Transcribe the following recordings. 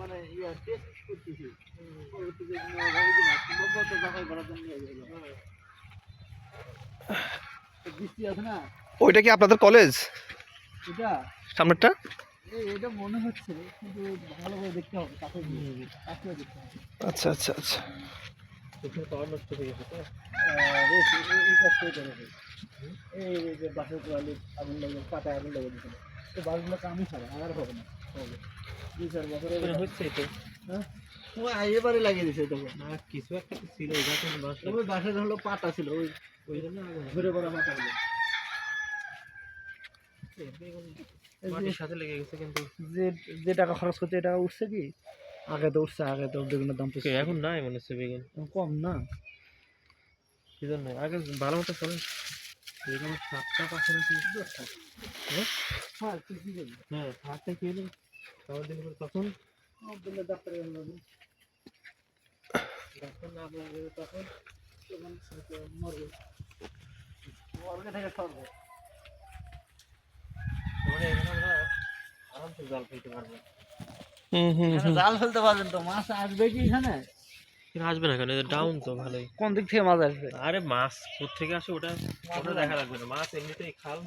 মানে বৃষ্টি আছে না ওইটা কি আপনাদের কলেজ এটা? সামনেরটা? এটা মনে হচ্ছে কিন্তু দেখতে হবে দেখতে হবে আচ্ছা আচ্ছা আচ্ছা। এই যে বাসের কোয়ালি আগুন লাগে পাতায় আগুন লাগে দিচ্ছে তো বাসগুলো কামই ছাড়া আর হবে না। হবে। দুই চার বছর হচ্ছে তো হ্যাঁ? এবারে লাগিয়ে দিছে তখন না কিছু একটা ছিল ওই বাসের হলো পাতা ছিল ওই ওই জন্য ঘুরে পড়া পাতা গুলো মাটির সাথে লেগে গেছে কিন্তু যে যে টাকা খরচ করতে এটা উঠছে কি? আগে তো উঠছে আগে তো বেগুনের দাম তো এখন নাই মনে হচ্ছে বেগুন কম না। কি জন্য? আগে ভালো মতো চলে। বেগুন সাতটা পাঁচটা নাকি হ্যাঁ? তুই কি করবি? হ্যাঁ সাতটা খাওয়ার দিন তখন। আব্দুল্লাহ ডাক্তার না আপনার তখন মরবে। মরবে থেকে সরবে। জল খেতে পারব। হুম হুম হুম। জাল ফেলতে পারবেন তো? মাছ আসবে কি এখানে? আসবে না কেন ডাউন তো ভালোই। কোন দিক থেকে মাছ আসবে? আরে মাছ কোথেকে আসে ওটা ওটা দেখা লাগবে না। মাছ এমনিতেই খাল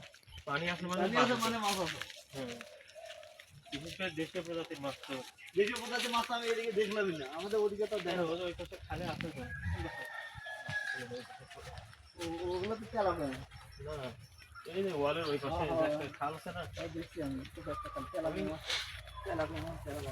পানি আসলে মানে মাছ আসে। মানে মাছ হ্যাঁ বিশেষ করে দেশীয় প্রজাতির মাছ তো। দেশীয় প্রজাতির মাছ আমি এদিকে দেখলামই না। আমাদের ওদিকে তো দেখো ওই ওই পাশে খালে আসে তো। ও- ওগুলো তো চালা হয় না। এই যে ওয়ালের ওই পাশে যে খাল আছে না? দেখছি আমি। খুব একটা কাল চালা মাছ চালা মাছ চালা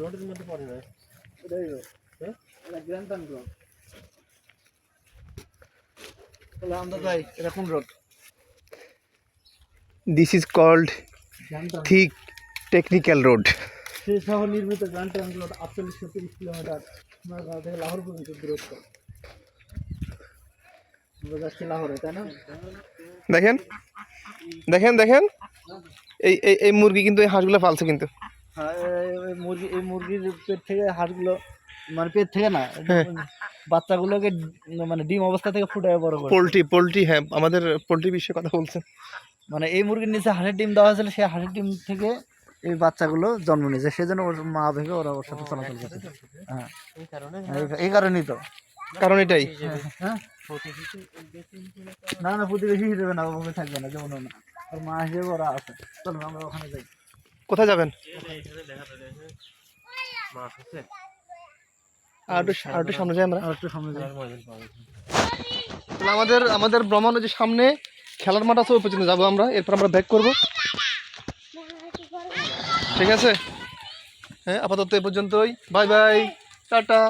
রোডের মধ্যে পড়ে না? ওটাই হ্যাঁ? গ্র্যান্ড টান রোড তাহলে আমরা যাই road? This is called thick technical road সেই শহর নির্মিত গ্র্যান্ড টান রোড আটচল্লিশশো তিরিশ কিলোমিটার আমার গাঁও থেকে লাহোর পর্যন্ত দূরত্ব আমরা যাচ্ছি লাহোরে তাই না? দেখেন? দেখেন দেখেন? এই এই এই মুরগি কিন্তু এই হাঁসগুলো পালছে কিন্তু। মুরগি এই মুরগির পেট থেকে হাঁসগুলো মানে পেট থেকে না হ্যাঁ। বাচ্চাগুলোকে মানে ডিম অবস্থা থেকে ফুটে বড় করে। পোলট্রি পোলট্রি হ্যাঁ আমাদের পোলট্রি বিষয়ে কথা বলছেন। মানে এই মুরগির নিচে হাঁসের ডিম দেওয়া হয়েছিল সেই হাঁসের ডিম থেকে এই বাচ্চাগুলো জন্ম নিয়েছে। সেজন্য ওর মা ভেবে ওরা ওর সাথে চলাচল করছে। হ্যাঁ। এই কারণে এই- এই কারণেই তো। কারণ এটাই। হ্যাঁ। না না প্রতিবেশী হিসেবে না ওভাবে থাকবে না যেমন না ওর মা হিসেবে ওরা আছে। চলো আমরা ওখানে যাই। কোথায় যাবেন? আর একটু সামনে যাই আমরা। আর একটু সামনে যাই। আমাদের আমাদের ভ্রমণের যে সামনে খেলার মাঠ আছে ওই পর্যন্ত যাব আমরা। এরপর আমরা ব্যাক করব। ঠিক আছে? হ্যাঁ আপাতত এ পর্যন্তই। Bye bye. টাটা।